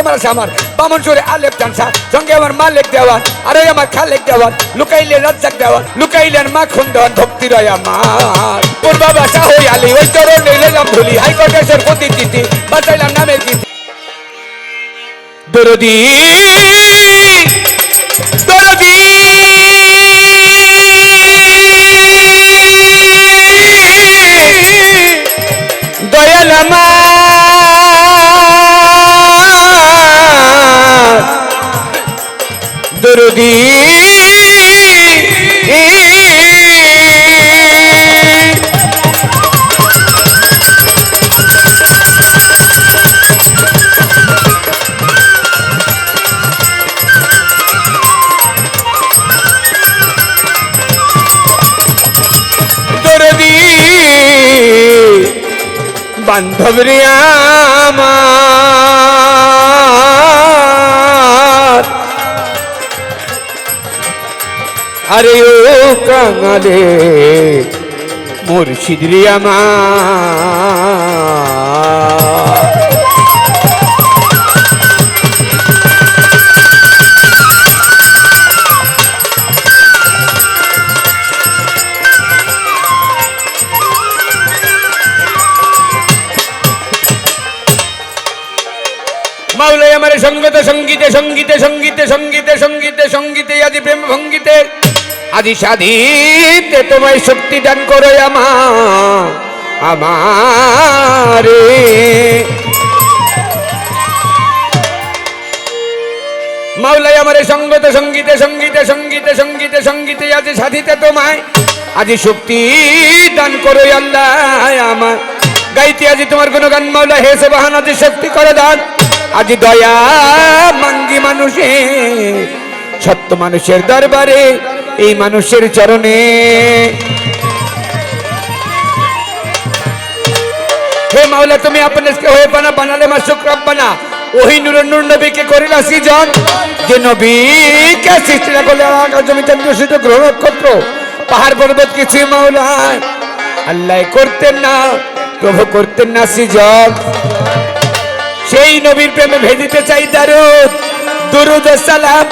তোমার আছে আমার। বামন সুরে আলেপ চানসা সঙ্গে আমার মালিক দেওয়ান, আর আমার খালেক দেওয়ান, লুকাইলে রাজ্জাক দেওয়ান, লুকাইলেন মাখন দেওয়ান ভক্তি রয় আমার। ওর বাবা শাহই আলী, ওই চরণ নিলাম ধুলি হাইকোর্টের প্রতিচিতি বাঁচাইলাম নামের কীর্তি দরদি দরদি। দয়াল আমার। বান্ধব রে আমার। আরে ও কাঙালে মুর্শিদ রে সঙ্গত, সঙ্গীতে সঙ্গীতে সঙ্গীতে সঙ্গীতে সঙ্গীতে, আদি প্রেম ভঙ্গিতে, আদি সাধিতে তোমায় শক্তি দান করো আমার, আমারে। মাওলাই আমার সঙ্গত সঙ্গীতে সঙ্গীতে সঙ্গীতে সঙ্গীতে সঙ্গীতে, আদি সাধিতে তোমায় আজি শক্তি দান করো আল্লাহ আমার। গাইতে আজি তোমার কোনো গান মাওলা হেসে বাহান আজি শক্তি করে দান। আজি দয়া মাঙ্গি মানুষে, সত্য মানুষের দরবারে, এই মানুষের চরণে। হে মাওলা, তুমি আপনাকে হয়ে বানা, বানালে মা শুক্রাব বানা। ওহি নূর নূর করিলা সৃজন। যে নবীকে সৃষ্টি না করলে জমি চন্দ্র সূর্য গ্রহ নক্ষত্র, পাহাড় পর্বত কিছু মাওলা, আল্লাহ করতেন না, প্রভু করতেন না সৃজন। সেই নবীর প্রেমে ভেদিতে চাই দারুদ। দুরুদ সালাম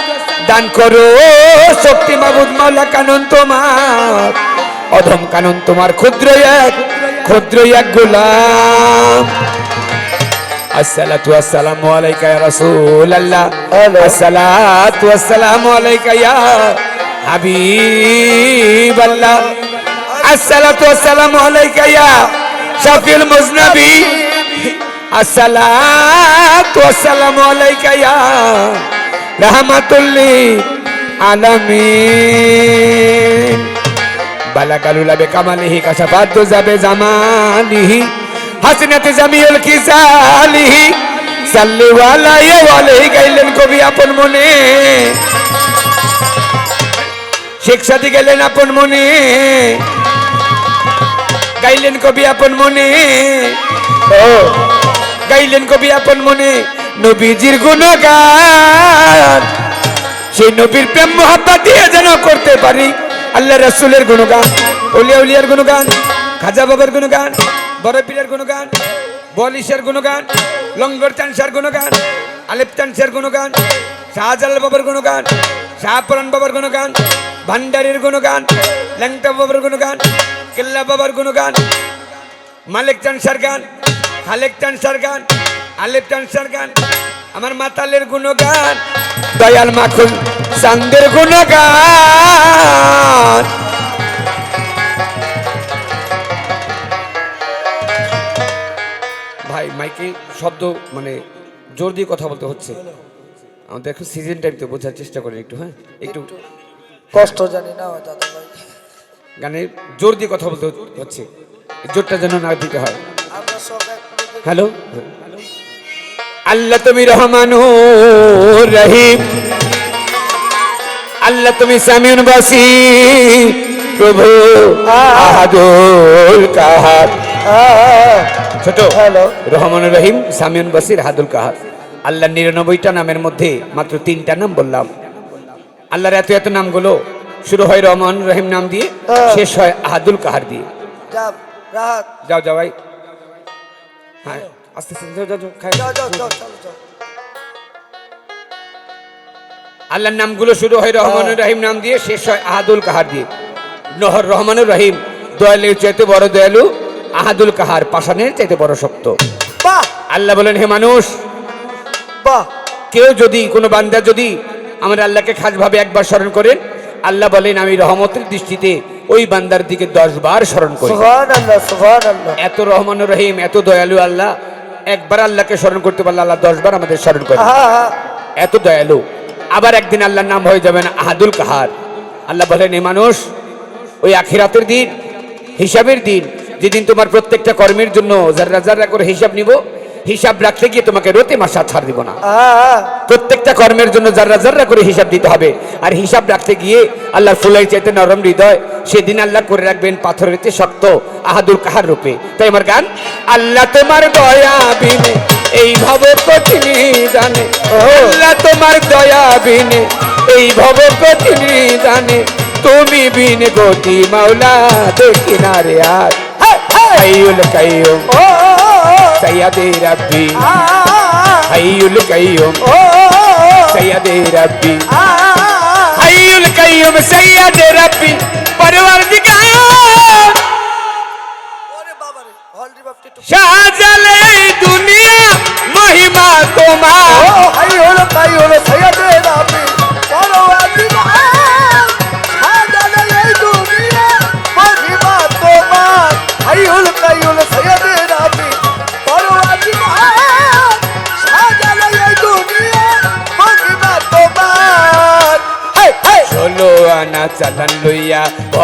দান করো শক্তি মাবুদ মাওলা কানন তোমার। অধম কানন তোমার ক্ষুদ্র এক ক্ষুদ্র এক গোলাম। আসসালাতু আসসালামু আলাইকা ইয়া রাসূলুল্লাহ। আসসালাতু আসসালামু আলাইকা ইয়া হাবিবাল্লাহ। আসসালাতু আসসালামু আলাইকা ইয়া শাফিউল মুজনবী। আসসালাতু আসসালামু যাবে ওয়ালাইহি গাইলেন কবি, আপন মনে। শেখ গেলেন আপন মনে। গাইলেন কবি আপন মনে। গাইলেন কবি আপন মনে, নবীজির গুণগান সেই নবীর প্রেম মোহাব্বত দিয়ে যেন করতে পারি। আল্লাহ রাসূলের গুণগান অলিয়া উলিয়ার গুণগান, খাজা বাবার গুণগান বড় পীরের গুণগান বলিশের গুণগান, লঙ্গর চানসার গুণগান, আলেপ চানসার গুণগান, শাহজালাল বাবার গুণগান শাহপুরান বাবার গুণগান, ভান্ডারের গুণগান, ল্যাংটা বাবার গুণগান, কেল্লা বাবার গুণগান, মালিক চানসার গান খালেক চানসার গান আলেপ চানসার গান আমার মাতালের গুণগান। দয়াল মাখুন চান্দের গুণগান। ভাই, মাইকে শব্দ মানে জোর দিয়ে কথা বলতে হচ্ছে। আমাদের এখন সিজন টাইম তো বোঝার চেষ্টা করেন একটু হ্যাঁ? একটু কষ্ট জানি না দাদা ভাই গানে জোর দিয়ে কথা বলতে হচ্ছে। জোরটা যেন না দিতে হয়। হ্যালো? আল্লাহ তুমি রহমান রহিম আল্লাহ তুমি সামিউন বাসি প্রভু আহাদুল কাহার। ছোট হ্যালো। রহমান রহিম সামিউন বাসির হাদুল কাহার। আল্লাহ নিরানব্বইটা নামের মধ্যে মাত্র তিনটা নাম বললাম। আল্লাহর এত এত নামগুলো শুরু হয় রহমান রহিম নাম দিয়ে হ্যাঁ। শেষ হয় আহাদুল কাহার দিয়ে। যাও যাও ভাই। হ্যাঁ। আস্তে আস্তে যাও যাও যাও আল্লাহর নামগুলো শুরু হয় রহমানুর রহিম নাম দিয়ে শেষ হয় আহাদুল কাহার দিয়ে। নহর রহমানুর রহিম দয়ালুর চাইতে বড় দয়ালু আহাদুল কাহার পাষাণের চাইতে বড় শক্ত। বাহ! আল্লাহ বলেন হে মানুষ বাহ! কেউ যদি কোনো বান্দা যদি আমার আল্লাহকে খাসভাবে একবার স্মরণ করেন আল্লাহ বলেন আমি রহমতের দৃষ্টিতে ওই বান্দার দিকে দশ বার স্মরণ করি। এত রহমান রহিম এত দয়ালু আল্লাহ একবার আল্লাহকে স্মরণ করতে পারলে আল্লাহ দশ বার আমাদের স্মরণ করে। এত দয়ালু। আবার একদিন আল্লাহর নাম হয়ে যাবেন আহাদুল কাহার। আল্লাহ বলেন এই মানুষ ওই আখিরাতের দিন হিসাবের দিন যেদিন তোমার প্রত্যেকটা কর্মের জন্য যারা যারা করে হিসাব নিব হিসাব রাখতে গিয়ে তোমাকে রোতে মাসা ছাড় দিব না। হ্যাঁ হ্যাঁ প্রত্যেকটা কর্মের জন্য যারা যারা করে হিসাব দিতে হবে। আর হিসাব রাখতে গিয়ে আল্লাহর ফুলাই চাইতে নরম হৃদয় সেদিন আল্লাহ করে রাখবেন পাথরের চেয়ে শক্ত আহাদুল কাহার রূপে। তাই আমার গান? আল্লাহ তোমার দয়া বিনে এই ভব কঠিন জানে আল্লাহ তোমার দয়া বিনে এই ভব কঠিন জানে তুমি বিনে গতি মাওলা দেখি না রে আর হাইউল কাইয়ুম। কাইয়ুম সৈয়দ রব্বি পরওয়ারদিগার ওরে বাবা রে হলদি বাপটি একটু শাহজালে এই দুনিয়া মহিমা তোমার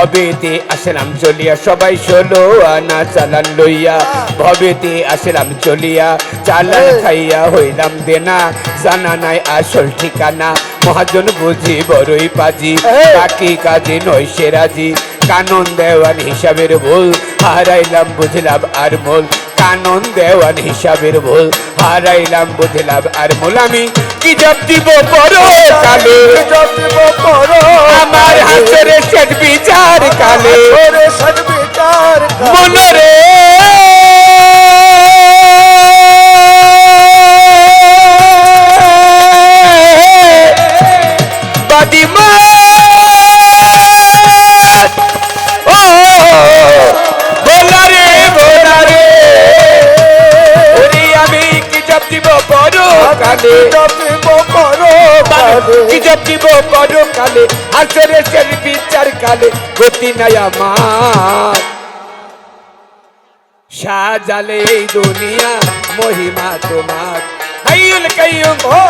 ভবেতে আসলাম চলিয়া সবাই ষোলো আনা চালান লইয়া ভবেতে আসলাম চলিয়া চালান খাইয়া হইলাম দেনা জানা নাই আসল ঠিকানা মহাজন বুঝি বড়ই পাজি বাকি কাজে নয় সেরাজি কানন দেওয়ান হিসাবের ভুল হারাইলাম বুঝলাম আর মোল কানন দেওয়ান হিসাবের ভুল। হারাইলাম বুঝলাম আর মোলামি কি জব দিব বড় কালে? আমার হাসরে সেট বিচার কালে। কালে হাসরে শেষ বিচার কালে গতি নাই আমার। সাজালে এই দুনিয়া, মহিমা তোমার। হাইউল কাইয়ুম, ও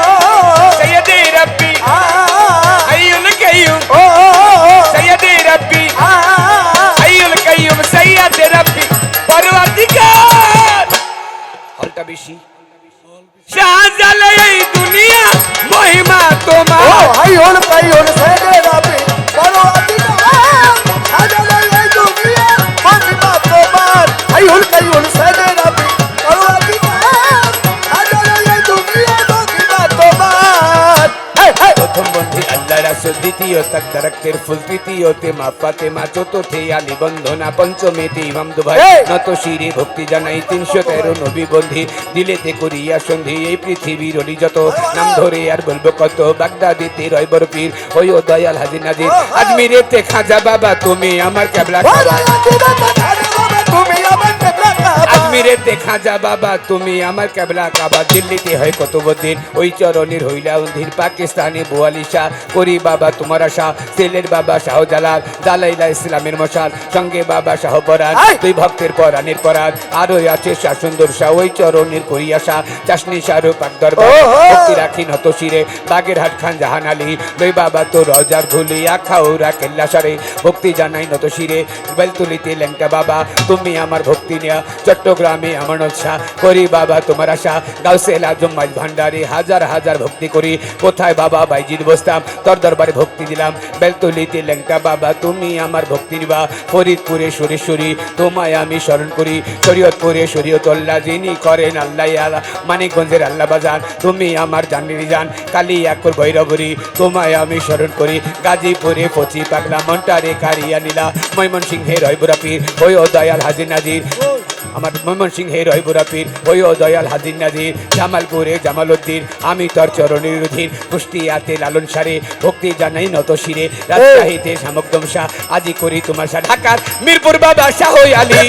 সৈয়দে রব্বি। আ হাইউল কাইয়ুম, ও সৈয়দে রব্বি। আ হাইউল কাইয়ুম সৈয়দে রব্বি। পরওয়ারদিগার। হলটা বেশি। সাজালে এই দুনিয়া তাক দারাক্তের ফুল তৃতীয়তে মা ফাতেমা চতুর্থে আলী বন্ধনা পঞ্চমেতে ইমাম দুভাই। নত শিরে ভক্তি জানাই তিনশো তেরো নবী বন্ধি। দিলেতে করিয়া সন্ধি এই পৃথিবীর অলি যত। নাম ধরে আর বলব কত বাগদাদিতে রয় বরফির। ওই ও দয়াল হাজির নাজির। আজমিরেতে খাজা বাবা তুমি আমার ক্যাবলা কাবা আজমিরেতে খাজা বাবা তুমি আমার ক্যাবলা কাবা। দিল্লিতে হয় কত দিন ওই চরণের হইলা উন্ধির পাকিস্তানে বোয়ালিশা করি বাবা তোমার আশা ছেলের বাবা শাহজালাল দালাইলা ইসলামের মশাল সঙ্গে বাবা শাহ পরাণ তুই ভক্তের পরাণের পরাণ আরও আছে শাহ সুন্দর শাহ ওই চরণের করি আশা চাষনি শাহরু পাক দরবার রাখি নত শিরে। বাগেরহাট খান জাহান আলী লই বাবা তো রজার ধুলিয়া খাওরা কেল্লা সারে। ভক্তি জানাই নত শিরে বেলতুলিতে লেঙ্কা বাবা তুমি আমার ভক্তি নেয়া। চট্টগ্রামে আমার নকশা করি বাবা, তোমার আশা। গাউসেল আজম মাঝ ভান্ডারে হাজার হাজার ভক্তি করি। কোথায় বাবা? বাইজির বসতাম, তোর দরবারে ভক্তি দিলাম। বেলতুলিতে লেঙ্কা বাবা, তুমি আমার ভক্তি নিবা ফরিদপুরে সুরেশ্বরী তোমায় আমি স্মরণ করি। শরীয়তপুরে শরীয়তল্লাহ যিনি করেন আল্লাহ আল্লাহ মানিকগঞ্জের আল্লাহ বাজান, তুমি আমার জানিয়ে যান কালিয়াকুর ভৈরবরী, তোমায় আমি স্মরণ করি। গাজীপুরে পচি পাগলা, মন্টারে কারিয়া নীলা। ময়মনসিংহের রয়বরাপির ওই ও দয়াল হাজির নাজির। আমার ময়মনসিংহে রয়পুরা পীর ওই দয়াল হাজির নাজির, জামালপুরে জামালউদ্দিন, আমি তোর চরণের অধীন কুষ্টিয়াতে লালন সারে, ভক্তি জানাই নত শিরে, রাজশাহীতে সামগ্দম শাহ, আজি করি তোমার শাহ ঢাকার মিরপুর বাবা শাহ আলী।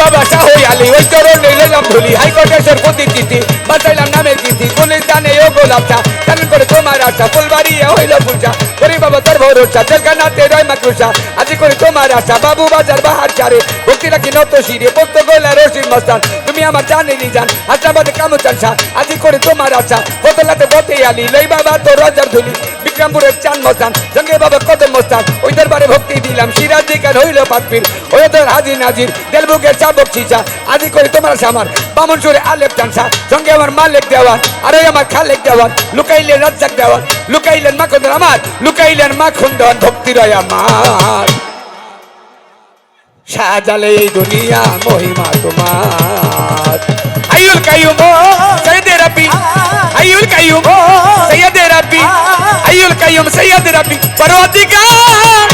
বাবা শাহ আলী ওই চরণে লেলাম ধুলি হাইকোর্টের সরপতি চিঠি বাঁচাইলাম নামের চিঠি পুলিশ জানে ও গোলাপ চা চালন করে তোমার আশা ফুলবাড়ি হইল পূজা করি বাবা তোর ভরসা জেলখানাতে রয় মাকরুষা আজি করে তোমার আশা বাবু বাজার বাহার চারে ভক্তি রাখি নত শিরে ভক্ত গোলা রশিদ মস্তান তুমি আমার জানেনি জান হাসনাবাদে কামচান শাহ আজি করে তোমার আশা বোতলাতে বতে আলি লই বাবা রাজার ধুলি বিক্রমপুরের চান মস্তান সঙ্গে বাবা কদম মস্তান ওই দরবারে ভক্তি দিলাম সিরাজ দিকার হইল পাতপির ওই তোর হাজির নাজির, দেলবুকের চাবক চিচা আজি করে তোমার সামার, বামন সুরে আলেপ চানসা সঙ্গে আমার মালিক দেওয়ান, আর আমার খালেক দেওয়ান। লুকাইলেন রাজ্জাক দেওয়ান, লুকাইলেন মাখন আমার। লুকাইলেন মাখন দেওয়ান ভক্তি রয় আমার। সাজালে এই দুনিয়া মহিমা তোমার। আইউল কাইয়ুম সৈয়দে রব্বি আইউল কাইয়ুম সৈয়দে রব্বি আইউল কাইয়ুম সৈয়দে রব্বি পরওয়ারদিগার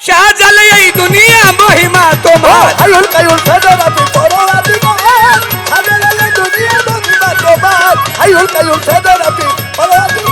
সাজালে এই দুনিয়া মহিমা তোমার আইহুল কাইহুল সাজা রাবি পরোয়া দিগার সাজা লালে দুনিয়া মহিমা তোমার আইহুল কাইহুল সাজা রাবি পরোয়া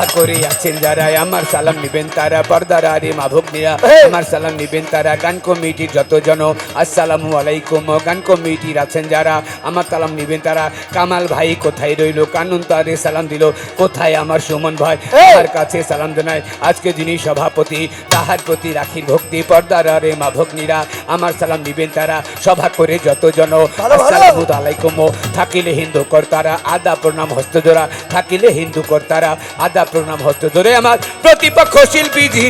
সভা করে আছেন যারা আমার সালাম নিবেন তারা পর্দার আরে মাভুক নিয়া আমার সালাম নিবেন তারা গান কমিটির যত জন আসসালামু আলাইকুম গান কমিটির আছেন যারা আমার সালাম নিবেন তারা কামাল ভাই কোথায় রইল কানুন তারে সালাম দিল কোথায় আমার সুমন ভাই। তার কাছে সালাম জানাই আজকে যিনি সভাপতি তাহার প্রতি রাখির ভক্তি পর্দার আরে মাভগ্নীরা আমার সালাম নিবেন তারা সভা করে যত জন ভালো, ভালো। আসসালামু আলাইকুম থাকিলে হিন্দু কর্তারা আদা প্রণাম হস্তজোড়া থাকিলে হিন্দু কর্তারা আদা প্রণাম হস্তজোড়ে আমার প্রতিপক্ষ শিল্পী যিনি।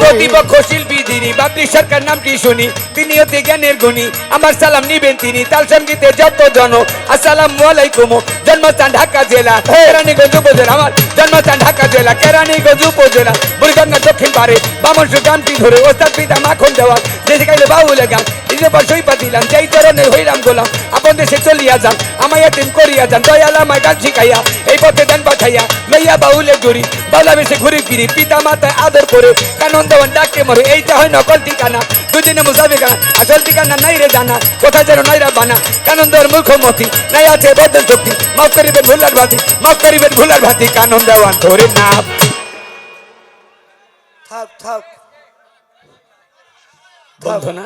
প্রতিপক্ষ শিল্পী যিনি, বাপরি সরকার নামটি শুনি তিনি অতি জ্ঞানের গুণী। আমার সালাম নিবেন তিনি তাল সঙ্গীতে যত জন। আসসালাম আলাইকুম জন্মস্থান ঢাকা জেলা। কেরানীগঞ্জ উপজেলা আমার জন্মস্থান ঢাকা জেলা। কেরানীগঞ্জ উপজেলা বুড়িগঙ্গা দক্ষিণ পারে। বামন গানটি ধরে ওস্তাদ পিতা মাখন দেওয়া। দেশে গাইলে বাউলে গান নিজে পর সই পাতিলাম যেই চরণে হইলাম গোলাম আপন দেশে চলিয়া যান। আমায় এতিম করিয়া যান দয়াল আমায় গান শিখাইয়া এই পথে দেন পাঠাইয়া। লইয়া বাউলে জুড়ি বাউলা বেশে ঘুরি ফিরি পিতা মাতায় আদর করে কানন দেওয়ান ডাকে মরে এইটা হয় নকল ঠিকানা। দুদিনে মুসাফি গানা আসল ঠিকানা নাই রে জানা কোথায় যেন নাইরা বানা। কানন দেওয়ার মুখ্যমন্ত্রী নাই আছে বদল শক্তি মাফ করিবেন ভুলার ভাতি মাফ করিবেন ভুলার ভাতি কানন দেওয়ান ধরে না। থাক থাক। বন্ধনা?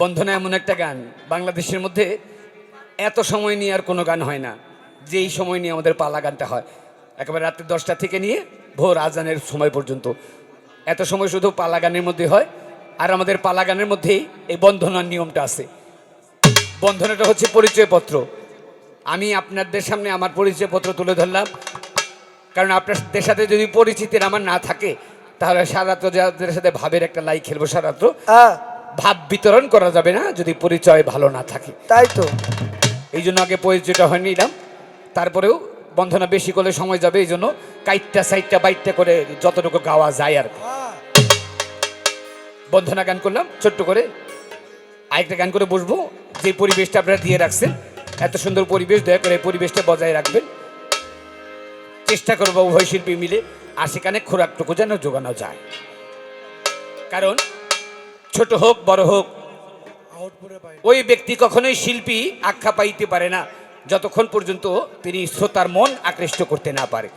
বন্ধনা এমন একটা গান বাংলাদেশের মধ্যে এত সময় নিয়ে আর কোনো গান হয় না। যেই সময় নিয়ে আমাদের পালা গানটা হয়। একেবারে রাত্রি দশটা থেকে নিয়ে ভোর আজানের সময় পর্যন্ত। এত সময় শুধু পালা গানের মধ্যে হয় আর আমাদের পালা গানের মধ্যেই এই বন্ধনার নিয়মটা আছে। বন্ধনাটা হচ্ছে পরিচয়পত্র। আমি আপনাদের সামনে আমার পরিচয়পত্র তুলে ধরলাম। কারণ আপনাদের সাথে যদি পরিচিতির আমার না থাকে তাহলে সারাত্র যাদের সাথে ভাবের একটা লাই খেলব সারাত্র ভাব বিতরণ করা যাবে না যদি পরিচয় ভালো না থাকে। তাই তো। এই জন্য আগে পরিচয়টা হয়ে নিলাম। তারপরেও বন্ধনা বেশি করলে সময় যাবে এই জন্য কাইটটা সাইটটা বাইটটা করে যতটুকু গাওয়া যায় আর বন্ধনা গান করলাম ছোট্ট করে আরেকটা গান করে বসবো। যে পরিবেশটা আপনারা দিয়ে রাখছেন এত সুন্দর পরিবেশ দয়া করে পরিবেশটা বজায় রাখবেন। চেষ্টা করব উভয় শিল্পী মিলে আর সেখানে খোরাকটুকু যেন যোগানো যায়। কারণ ছোট হোক বড় হোক ওই ব্যক্তি কখনোই শিল্পী আখ্যা পাইতে পারে না। যতক্ষণ পর্যন্ত তিনি শ্রোতার মন আকৃষ্ট করতে না পারে।